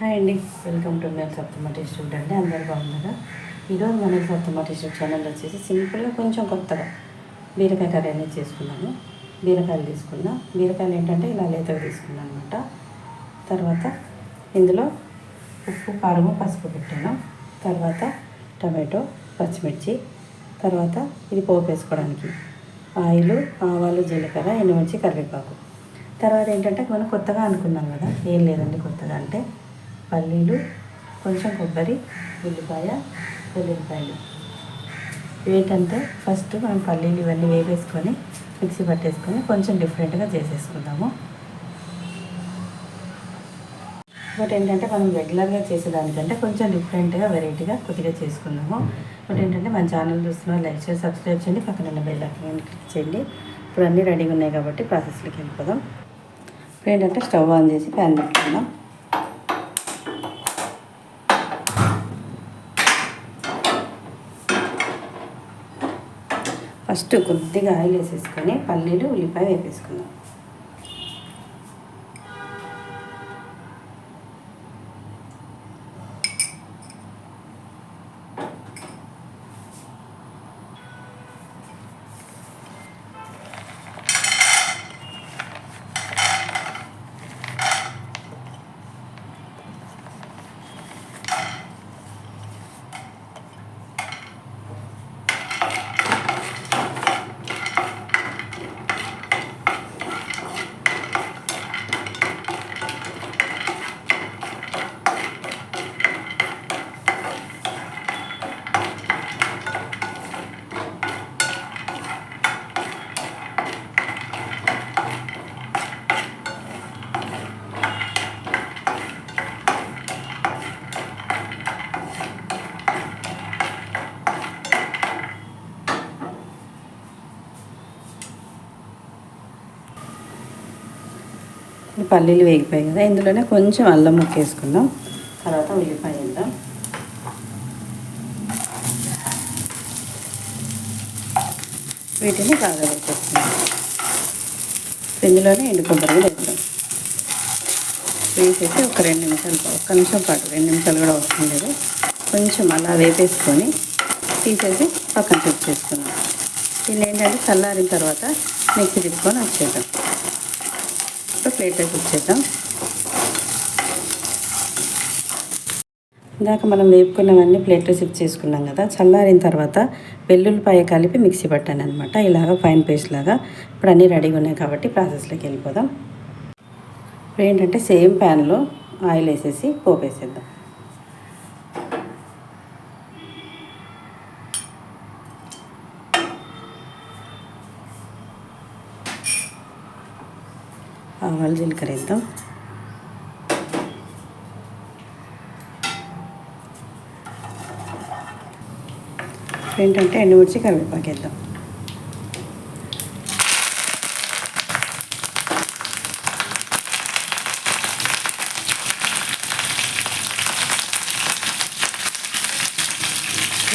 Hi అండి. Welcome to మేల్ సప్తమ టేస్ట్ అండి. అందరు బాగున్నారా? ఈరోజు మన సప్తమ టేస్ట్ ఛానల్ వచ్చేసి సింపుల్గా కొంచెం కొత్తగా బీరకాయ కర్రీ అనేది చేసుకున్నాను. బీరకాయలు తీసుకున్నా. బీరకాయలు ఏంటంటే ఇలా లేతగా తీసుకున్నాను అనమాట తర్వాత ఇందులో ఉప్పు కారము పసుపు పెట్టాను. తర్వాత టమాటో పచ్చిమిర్చి. తర్వాత ఇది పోపు వేసుకోవడానికి. ఆయిల్ ఆవాలు జీలకర్ర ఎండుమిర్చి కరివేపాకు. తర్వాత ఏంటంటే మనం కొత్తగా అనుకున్నాం కదా ఏం లేదండి కొత్తగా అంటే పల్లీలు కొంచెం కొబ్బరి ఉల్లిపాయ వెల్లుల్లిపాయలు. ఏంటంటే ఫస్ట్ మనం పల్లీలు ఇవన్నీ వేపేసుకొని మిక్సీ పట్టేసుకొని కొంచెం డిఫరెంట్గా చేసేసుకుందాము. బట్ ఏంటంటే మనం రెగ్యులర్గా చేసేదానికంటే కొంచెం డిఫరెంట్గా వెరైటీగా కొద్దిగా చేసుకున్నాము బట్ ఏంటంటే మన ఛానల్ చూస్తున్న లైక్ చేసి సబ్స్క్రైబ్ చేయండి పక్కన ఉన్న బెల్ ఐకాన్ క్లిక్ చేయండి. ఇప్పుడు అన్నీ రెడీగా ఉన్నాయి కాబట్టి ప్రాసెస్లోకి వెళ్ళిపోదాం. ఇప్పుడు ఏంటంటే స్టవ్ ఆన్ చేసి ప్యాన్ పెట్టుకుందాం. ఫస్ట్ కొద్దిగా ఆయిల్ వేసేసుకొని పల్లీలు ఉల్లిపాయ వేపేసుకుందాం. పల్లీలు వేగిపోయాయి కదా ఇందులోనే కొంచెం అల్లం ముక్క వేసుకుందాం. తర్వాత ఉల్లిపాయ వేద్దాం. వీటిని బాగా ఇందులోనే ఎండు కొబ్బరి వేద్దాం. వేసేసి ఒక రెండు నిమిషాలు ఒక్క నిమిషం పాటు రెండు నిమిషాలు కూడా అవసరం లేదు. కొంచెం అలా వేపేసుకొని తీసేసి పక్కన చెక్ చేసుకున్నాం దీన్ని ఏంటంటే చల్లారిన తర్వాత మిక్సీ తిప్పుకొని వచ్చేద్దాం. ప్లేట్ ప్లేట్లోకి ఇచ్చేద్దాం. ఇందాక మనం వేపుకున్నవన్నీ ప్లేట్లో షిఫ్ట్ చేసుకున్నాం కదా చల్లారిన తర్వాత వెల్లుల్లిపాయ కలిపి మిక్సీ పట్టాను అనమాట ఇలాగ ఫైన్ పేస్ట్ లాగా. ఇప్పుడు అన్నీ రెడీగా ఉన్నాయి కాబట్టి ప్రాసెస్లోకి వెళ్ళిపోదాం. ఇప్పుడు ఏంటంటే సేమ్ ప్యాన్లో ఆయిల్ వేసేసి పోపేసేద్దాం. ఆవాలు జీలకర్ర వేద్దాం ఏంటంటే ఎండుమిర్చి కరివేపాకు వేద్దాం.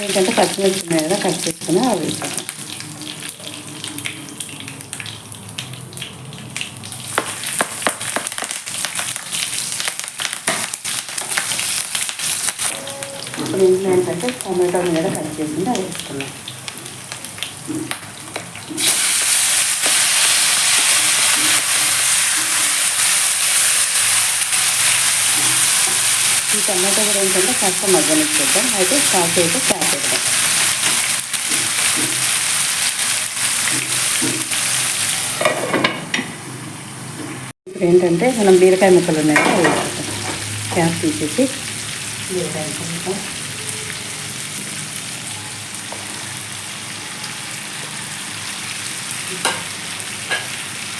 ఏంటంటే పచ్చిమిర్చి ఉన్నాయి కదా కట్ చేసుకుని అవి వేసేద్దాం ఇప్పుడు ఏంటంటే టమాటో మీద కట్ చేసింది అది వేసుకున్నాం. ఈ టమాటో కూడా ఏంటంటే కాస్త మగ్గనిచ్చేద్దాం. అయితే కాసేపు క్యాప్ వేద్దాం ఇప్పుడు ఏంటంటే మనం బీరకాయ ముక్కలు ఉన్నాయి? అవి వేసేద్దాం క్యాప్ తీసేసి బీరకాయ ముక్కలు.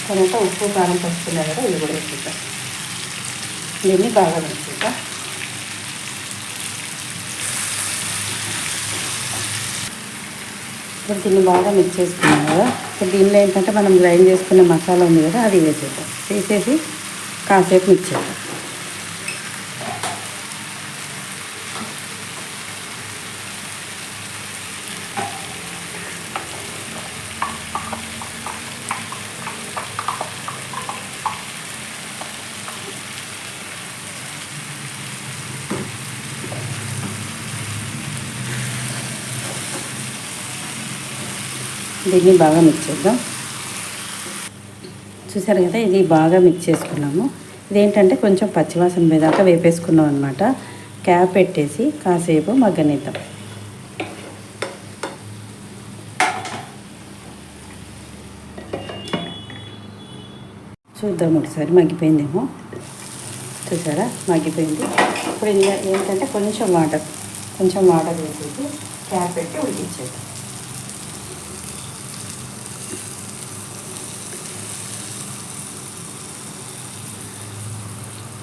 తర్వాత ఉప్పు కారం పసుపున్నాయి కదా ఇది కూడా వేసేద్దాం దీన్ని బాగా వేసేద్దాం ఇప్పుడు దీన్ని బాగా మిక్స్ చేసుకున్నాం కదా. ఇప్పుడు దీనిలో ఏంటంటే మనం గ్రైండ్ చేసుకున్న మసాలా ఉంది కదా అది వేసేద్దాం. వేసేసి కాసేపు మిక్స్ చేద్దాం. దీన్ని బాగా మిక్స్ చేద్దాం. చూసారు కదా ఇది బాగా మిక్స్ చేసుకున్నాము. ఇదేంటంటే కొంచెం పచ్చివాసన మీదాకా వేపేసుకున్నాం అనమాట క్యాప్ పెట్టేసి కాసేపు మగ్గనిద్దాం. చూద్దాం ఒకసారి మగ్గిపోయిందేమో. చూసారా? మగ్గిపోయింది. ఇప్పుడు ఏంటంటే కొంచెం వాటర్ కొంచెం వాటర్ వేసేసి క్యాప్ పెట్టి ఉడికించేద్దాం.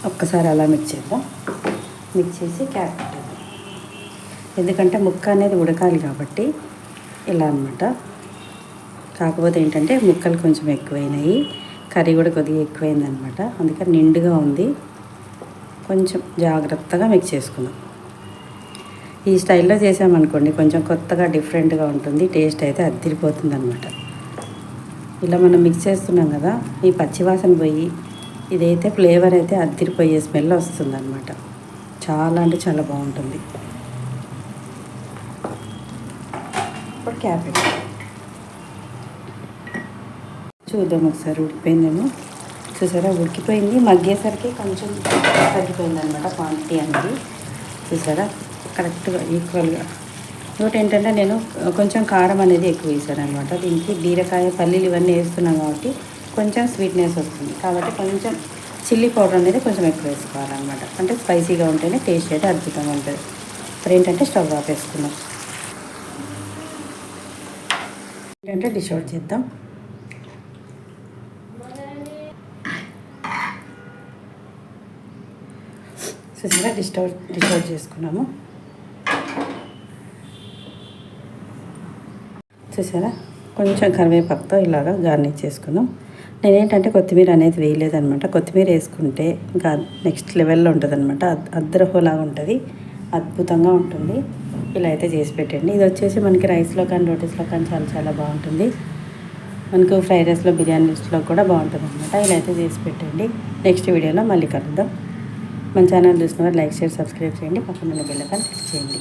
ఒక్కసారి అలా మిక్స్ చేద్దాం. మిక్స్ చేసి క్యాప్ పెట్టేద్దాం. ఎందుకంటే ముక్క అనేది ఉడకాలి కాబట్టి ఇలా అనమాట కాకపోతే ఏంటంటే ముక్కలు కొంచెం ఎక్కువైనాయి. కర్రీ కూడా కొద్దిగా ఎక్కువైందనమాట అందుకని నిండుగా ఉంది. కొంచెం జాగ్రత్తగా మిక్స్ చేసుకుందాం. ఈ స్టైల్లో చేసామనుకోండి కొంచెం కొత్తగా డిఫరెంట్గా ఉంటుంది. టేస్ట్ అయితే అద్దరిపోతుంది అనమాట ఇలా మనం మిక్స్ చేస్తున్నాం కదా ఈ పచ్చివాసన పోయి ఇదైతే ఫ్లేవర్ అయితే అద్దరిపోయే స్మెల్ వస్తుంది అనమాట చాలా అంటే చాలా బాగుంటుంది. ఇప్పుడు క్యాబేజ్. చూద్దాం ఒకసారి ఉడికిపోయిందేమో చూసారా? ఉడికిపోయింది. మగ్గేసరికి కొంచెం తగ్గిపోయింది అనమాట క్వాంటిటీ అనేది. చూసారా? కరెక్ట్గా ఈక్వల్గా ఇంకోటి ఏంటంటే నేను కొంచెం కారం అనేది ఎక్కువ వేసాను అనమాట దీనికి బీరకాయ పల్లీలు ఇవన్నీ వేస్తున్నాం కాబట్టి కొంచెం స్వీట్నెస్ వస్తుంది. కాబట్టి కొంచెం చిల్లీ పౌడర్ అనేది కొంచెం ఎక్కువ వేసుకోవాలన్నమాట. అంటే స్పైసీగా ఉంటేనే టేస్ట్ అయితే అద్భుతంగా ఉంటుంది. ఇప్పుడు ఏంటంటే స్టవ్ ఆపేసుకున్నాం ఏంటంటే డిష్ అవుట్ చేద్దాం. చూసారా? డిష్ అవుట్ డిష్ అవుట్ చేసుకున్నాము. చూసారా? కొంచెం కరివేపాకుతో ఇలాగా గార్నిష్ చేసుకుందాం. నేనేంటంటే కొత్తిమీర అనేది వేయలేదనమాట. కొత్తిమీర వేసుకుంటే ఇంకా నెక్స్ట్ లెవెల్లో ఉంటుంది అనమాట అద్దరహోలాగా ఉంటుంది. అద్భుతంగా ఉంటుంది. ఇలా అయితే చేసి పెట్టండి. ఇది వచ్చేసి మనకి రైస్లో కానీ రోటీస్లో కానీ చాలా చాలా బాగుంటుంది. మనకు ఫ్రైడ్ రైస్లో బిర్యానీస్లో కూడా బాగుంటుంది అనమాట ఇలా అయితే చేసి పెట్టండి. నెక్స్ట్ వీడియోలో మళ్ళీ కలుద్దాం. మన ఛానల్ చూసిన వారు లైక్ షేర్ సబ్స్క్రైబ్ చేయండి. పక్కన బెల్ క్లిక్ చేయండి.